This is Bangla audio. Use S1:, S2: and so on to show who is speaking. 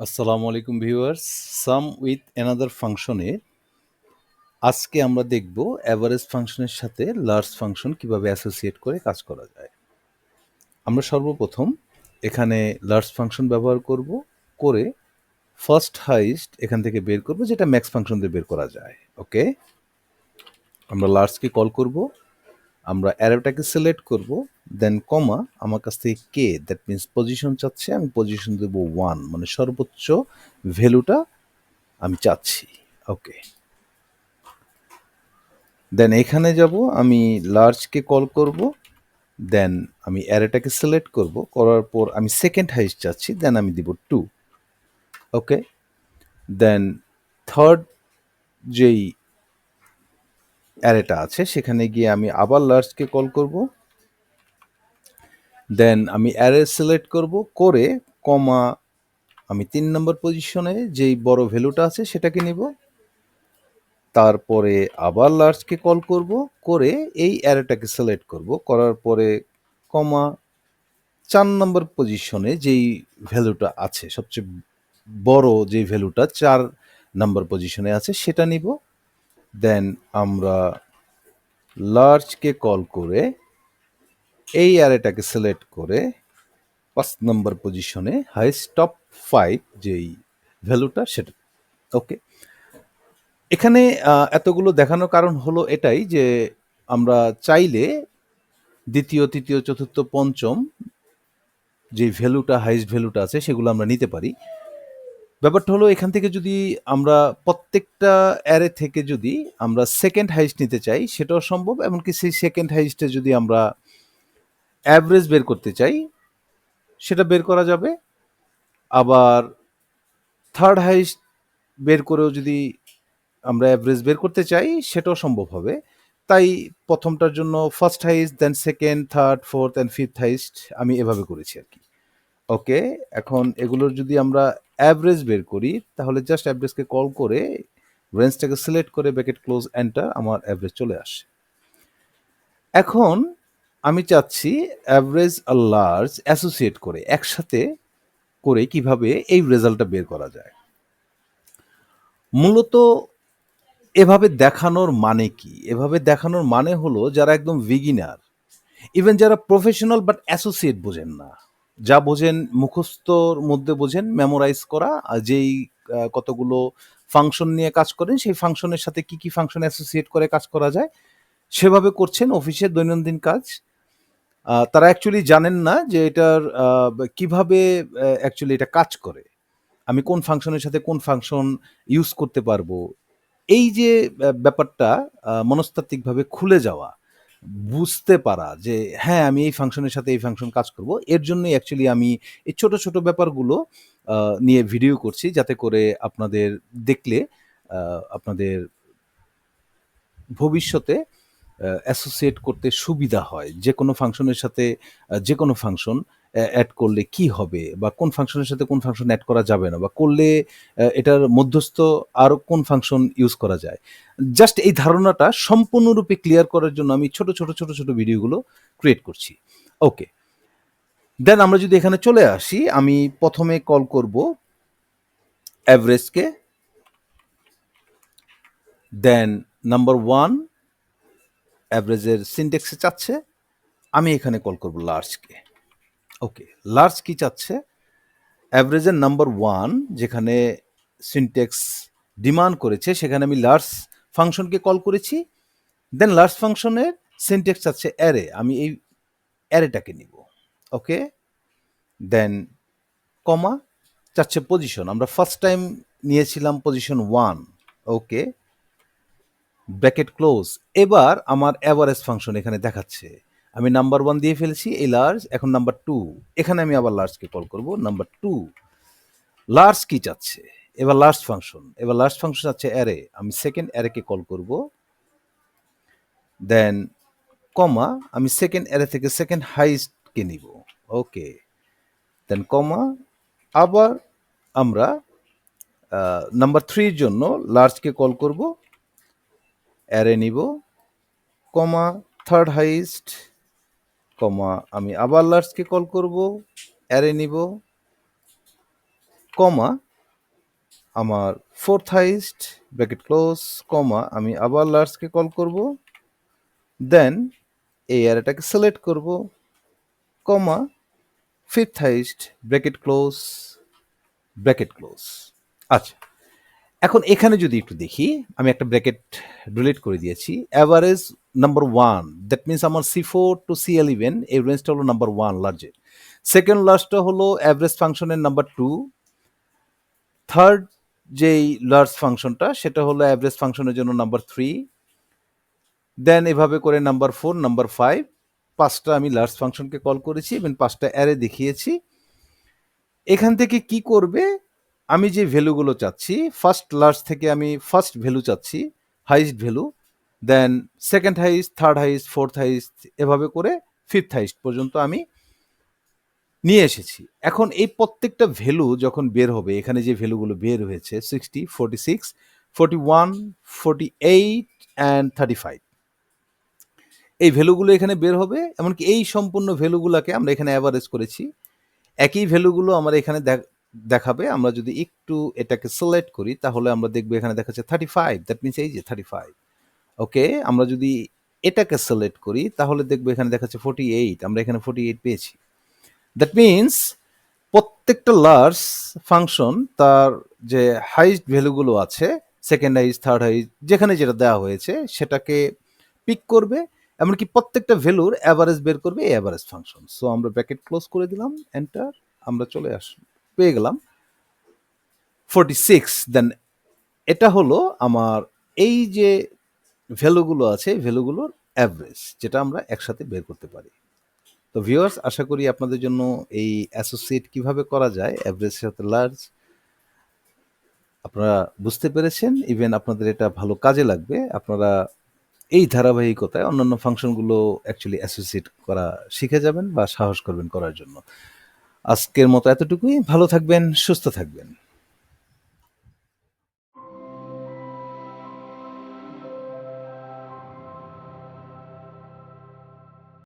S1: আসসালামু আলাইকুম ভিউয়ার্স, সাম উইথ অ্যানাদার ফাংশনে আজকে আমরা দেখব অ্যাভারেজ ফাংশনের সাথে লার্জ ফাংশন কীভাবে অ্যাসোসিয়েট করে কাজ করা যায়। আমরা সর্বপ্রথম এখানে লার্জ ফাংশন ব্যবহার করব, করে ফার্স্ট হাইস্ট এখান থেকে বের করব, যেটা ম্যাক্স ফাংশন দিয়ে বের করা যায়, ওকে? আমরা লার্জকে কল করব আমরা অ্যারোটাকে সিলেক্ট করব দেন কমা আমার কাছ থেকে কে দ্যাট মিনস পজিশন চাচ্ছে, আমি পজিশন দেবো ওয়ান মানে সর্বোচ্চ ভ্যালুটা আমি চাচ্ছি ওকে দেন এখানে যাব, আমি লার্জকে কল করব দেন আমি অ্যারেটাকে সিলেক্ট করব, করার পর আমি সেকেন্ড হাইস্ট চাচ্ছি দেন আমি দিব টু ওকে দেন থার্ড যেই অ্যারেটা আছে, সেখানে গিয়ে আমি আবার লার্জকে কল করব। দেন আমি অ্যারে সিলেক্ট করব করে কমা, আমি তিন নম্বর পজিশনে যেই বড় ভ্যালুটা আছে সেটাকে নিব। তারপরে আবার লার্জকে কল করব করে এই অ্যারেটাকে সিলেক্ট করব। করার পরে কমা চার নম্বর পজিশনে যেই ভ্যালুটা আছে, সবচেয়ে বড় যে ভ্যালুটা চার নম্বর পজিশনে আছে, সেটা নিব। দেন আমরা লার্জকে কল করে এই অ্যারেটাকে সিলেক্ট করে পাঁচ নম্বর পজিশনে হাইস্ট টপ ফাইভ যেই ভ্যালুটা সেটা ওকে এখানে এতগুলো দেখানোর কারণ হলো এটাই যে আমরা চাইলে দ্বিতীয়, তৃতীয়, চতুর্থ, পঞ্চম যে ভ্যালুটা হাইস্ট ভ্যালুটা আছে সেগুলো আমরা নিতে পারি। ব্যাপারটা হলো এখান থেকে যদি আমরা প্রত্যেকটা অ্যারে থেকে যদি আমরা সেকেন্ড হাইস্ট নিতে চাই, সেটাও সম্ভব। এমনকি সেই সেকেন্ড হাইস্টে যদি আমরা অ্যাভারেজ বের করতে চাই, সেটা বের করা যাবে। আবার থার্ড হাইস্ট বের করেও যদি আমরা অ্যাভারেজ বের করতে চাই, সেটাও সম্ভব হবে। তাই প্রথমটার জন্য first highest then second third fourth and fifth highest আমি এভাবে করেছি আর কি। ওকে এখন এগুলোর যদি আমরা অ্যাভারেজ বের করি, তাহলে জাস্ট অ্যাভারেজকে কল করে রেঞ্জটাকে সিলেক্ট করে ব্যাকেট ক্লোজ এন্টার আমার অ্যাভারেজ চলে আসে। এখন আমি চাচ্ছি অ্যাভারেজ আর লার্জ অ্যাসোসিয়েট করে, একসাথে করে কীভাবে এই রেজাল্টটা বের করা যায়। মূলত এভাবে দেখানোর মানে কি? এভাবে দেখানোর মানে হলো যারা একদম বিগিনার ইভেন যারা প্রফেশনাল বাট অ্যাসোসিয়েট বোঝেন না। যা বোঝেন, মুখস্থর মধ্যে বোঝেন মেমোরাইজ করা যেই কতগুলো ফাংশন নিয়ে কাজ করেন, সেই ফাংশনের সাথে কি কি ফাংশন অ্যাসোসিয়েট করে কাজ করা যায়, সেভাবে করছেন অফিসের দৈনন্দিন কাজ। তারা অ্যাকচুয়ালি জানেন না যে এটার কীভাবে অ্যাকচুয়ালি এটা কাজ করে। আমি কোন ফাংশনের সাথে কোন ফাংশন ইউজ করতে পারব। এই যে ব্যাপারটা মনস্তাত্ত্বিকভাবে খুলে যাওয়া বুঝতে পারা যে হ্যাঁ আমি এই ফাংশনের সাথে এই ফাংশন কাজ করব। এর জন্যই অ্যাকচুয়ালি আমি এই ছোট ছোট ব্যাপারগুলো নিয়ে ভিডিও করছি যাতে করে আপনাদের দেখলে আপনাদের ভবিষ্যতে অ্যাসোসিয়েট করতে সুবিধা হয়। যে কোনো ফাংশনের সাথে যে কোনো ফাংশন অ্যাড করলে কি হবে? বা কোন ফাংশনের সাথে কোন ফাংশন অ্যাড করা যাবে না? বা করলে এটার মধ্যস্থ আরও কোন ফাংশন ইউজ করা যায়? জাস্ট এই ধারণাটা সম্পূর্ণরূপে ক্লিয়ার করার জন্য আমি ছোট ছোট ছোট ছোট ভিডিওগুলো ক্রিয়েট করছি। ওকে দেন আমরা যদি এখানে চলে আসি, আমি প্রথমে কল করব অ্যাভারেজকে দেন নাম্বার ওয়ান অ্যাভারেজের সিনটেক্সে চাচ্ছে। আমি এখানে কল করব লার্জকে ওকে লার্জ কি চাচ্ছে? অ্যাভারেজের নাম্বার ওয়ান যেখানে সিনটেক্স ডিমান্ড করেছে, সেখানে আমি লার্জ ফাংশনকে কল করেছি দেন লার্জ ফাংশনের সিনটেক্স চাচ্ছে অ্যারে আমি এই অ্যারেটাকে নিব। ওকে দেন কমা চাচ্ছে পজিশন আমরা ফার্স্ট টাইম নিয়েছিলাম position one okay bracket close এবার আমার অ্যাভারেজ ফাংশন এখানে দেখাচ্ছে। আমি নাম্বার ওয়ান দিয়ে ফেলেছি, এই লার্জ এখন নাম্বার টু এখানে আমি আবার লার্জকে কল করব নাম্বার টু লার্জ কি চাচ্ছে? এবার লার্জ ফাংশন এবার লার্জ ফাংশন আছে অ্যারে আমি সেকেন্ড অ্যারেকে কল করব। দেন কমা আমি সেকেন্ড অ্যারে থেকে সেকেন্ড হাইস্টকে নিব। ওকে দেন কমা আবার আমরা নাম্বার থ্রির জন্য লার্জকে কল করব। অ্যারে নিব। কমা থার্ড হাইস্ট কমা, আমি আবার লার্জকে কল করব, অ্যারে নিব। কমা, আমার fourth highest bracket close comma, আমি আবার লার্জকে কল করব। দেন এই অ্যারেটাকে সিলেক্ট করব। Comma fifth highest bracket close bracket close আচ্ছা এখন এখানে যদি একটু দেখি, আমি একটা ব্র্যাকেট ডিলিট করে দিয়েছি। Average number one that means আমার C four two C eleven এই রেঞ্জটা হলো নাম্বার ওয়ান লার্জের সেকেন্ড লার্জটা হলো অ্যাভারেজ ফাংশনের নাম্বার টু থার্ড যেই লার্জ ফাংশনটা সেটা হলো অ্যাভারেজ ফাংশনের জন্য নাম্বার থ্রি দেন এভাবে করে নাম্বার ফোর নাম্বার ফাইভ পাঁচটা আমি লার্জ ফাংশনকে কল করেছি এবং পাঁচটা অ্যারে দেখিয়েছি। এখান থেকে কি করবে? আমি যে ভ্যালুগুলো চাচ্ছি ফার্স্ট লার্জ থেকে আমি ফার্স্ট ভ্যালু চাচ্ছি highest value then second highest third highest fourth highest এভাবে করে ফিফথ হাইস্ট পর্যন্ত আমি নিয়ে এসেছি। এখন এই প্রত্যেকটা ভ্যালু যখন বের হবে, এখানে যে ভ্যালুগুলো বের হয়েছে sixty forty six forty one forty eight and thirty five এই ভ্যালুগুলো এখানে বের হবে, এমনকি এই সম্পূর্ণ ভ্যালুগুলোকে আমরা এখানে অ্যাভারেজ করেছি। একই ভ্যালুগুলো আমরা এখানে দেখ- দেখাবে, আমরা যদি একটু এটাকে সিলেক্ট করি, তাহলে আমরা দেখব এখানে দেখাচ্ছে থার্টি ফাইভ দ্যাট মিনস এই যে থার্টি ফাইভ ওকে, আমরা যদি এটাকে সিলেক্ট করি, তাহলে দেখব এখানে দেখাচ্ছে ফোর্টি এইট আমরা এখানে ফোর্টি এইট পেয়েছি। দ্যাট মিনস প্রত্যেকটা লার্জ ফাংশন তার যে হাইস্ট ভ্যালুগুলো আছে সেকেন্ড হাইস্ট থার্ড হাইস্ট যেখানে যেটা দেওয়া হয়েছে, সেটাকে পিক করবে, এমনকি প্রত্যেকটা ভ্যালুর অ্যাভারেজ বের করবে এই অ্যাভারেজ ফাংশন সো আমরা ব্র্যাকেট ক্লোজ করে দিলাম এন্টার আমরা চলে আস, পেয়ে গেলাম। ফোর্টি সিক্স দেন এটা হলো আমার এই যে ভ্যালুগুলো আছে, ভ্যালুগুলোর অ্যাভারেজ যেটা আমরা একসাথে বের করতে পারি। তো ভিউয়ার্স আশা করি আপনাদের জন্য এই অ্যাসোসিয়েট কীভাবে করা যায় অ্যাভারেজ সাথে লার্জ আপনারা বুঝতে পেরেছেন। ইভেন আপনাদের এটা ভালো কাজে লাগবে। আপনারা এই ধারাবাহিকতায় অন্যান্য ফাংশনগুলো অ্যাকচুয়ালি অ্যাসোসিয়েট করা শিখে যাবেন বা সাহস করবেন করার জন্য। আজকের মতো এতটুকুই। ভালো থাকবেন, সুস্থ থাকবেন।